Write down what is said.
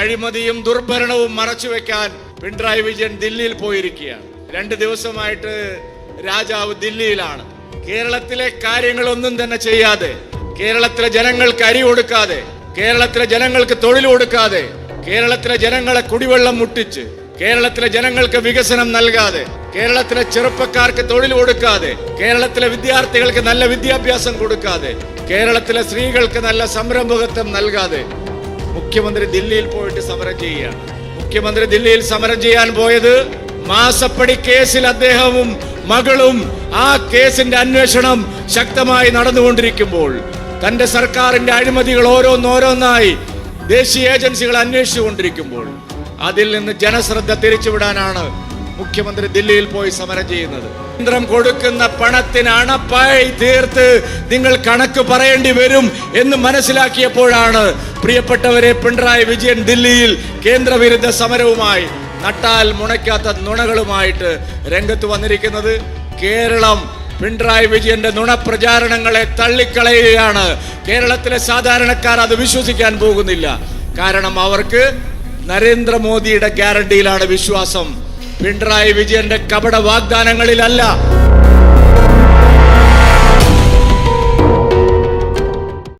അഴിമതിയും ദുർഭരണവും മറച്ചുവെക്കാൻ പിണറായി വിജയൻ ദില്ലിയിൽ പോയിരിക്കുകയാണ്. രണ്ട് ദിവസമായിട്ട് രാജാവ് ദില്ലിയിലാണ്. കേരളത്തിലെ കാര്യങ്ങളൊന്നും തന്നെ ചെയ്യാതെ കേരളത്തിലെ ജനങ്ങൾക്ക് അരി കൊടുക്കാതെ കേരളത്തിലെ ജനങ്ങൾക്ക് തൊഴിൽ കൊടുക്കാതെ കേരളത്തിലെ ജനങ്ങളെ കുടിവെള്ളം മുട്ടിച്ച് കേരളത്തിലെ ജനങ്ങൾക്ക് വികസനം നൽകാതെ കേരളത്തിലെ ചെറുപ്പക്കാർക്ക് തൊഴിൽ കൊടുക്കാതെ കേരളത്തിലെ വിദ്യാർത്ഥികൾക്ക് നല്ല വിദ്യാഭ്യാസം കൊടുക്കാതെ കേരളത്തിലെ സ്ത്രീകൾക്ക് നല്ല സംരംഭകത്വം നൽകാതെ മുഖ്യമന്ത്രി ദില്ലിയിൽ പോയിട്ട് സമരം ചെയ്യുകയാണ്. മുഖ്യമന്ത്രി ദില്ലിയിൽ സമരം ചെയ്യാൻ പോയത് മാസപ്പടി കേസിൽ അദ്ദേഹവും മകളും ആ കേസിന്റെ അന്വേഷണം ശക്തമായി നടന്നുകൊണ്ടിരിക്കുമ്പോൾ തന്റെ സർക്കാരിന്റെ അഴിമതികൾ ഓരോന്നോരോന്നായി ദേശീയ ഏജൻസികൾ അന്വേഷിച്ചുകൊണ്ടിരിക്കുമ്പോൾ അതിൽ നിന്ന് ജനശ്രദ്ധ തിരിച്ചുവിടാനാണ് മുഖ്യമന്ത്രി ദില്ലിയിൽ പോയി സമരം ചെയ്യുന്നത്. കേന്ദ്രം കൊടുക്കുന്ന പണത്തിന് അണപ്പായി തീർത്ത് നിങ്ങൾ കണക്ക് പറയേണ്ടി വരും എന്ന് മനസ്സിലാക്കിയപ്പോഴാണ് പ്രിയപ്പെട്ടവരെ പിണറായി വിജയൻ ദില്ലിയിൽ കേന്ദ്രവിരുദ്ധ സമരവുമായി നട്ടാൽ മുണയ്ക്കാത്ത നുണകളുമായിട്ട് രംഗത്ത് വന്നിരിക്കുന്നത്. കേരളം പിണറായി വിജയന്റെ നുണപ്രചാരണങ്ങളെ തള്ളിക്കളയുകയാണ്. കേരളത്തിലെ സാധാരണക്കാർ അത് വിശ്വസിക്കാൻ പോകുന്നില്ല. കാരണം അവർക്ക് നരേന്ദ്രമോദിയുടെ ഗ്യാരണ്ടിയിലാണ് വിശ്വാസം. പിണറായി വിജയന്റെ കപട വാഗ്ദാനങ്ങളിലല്ല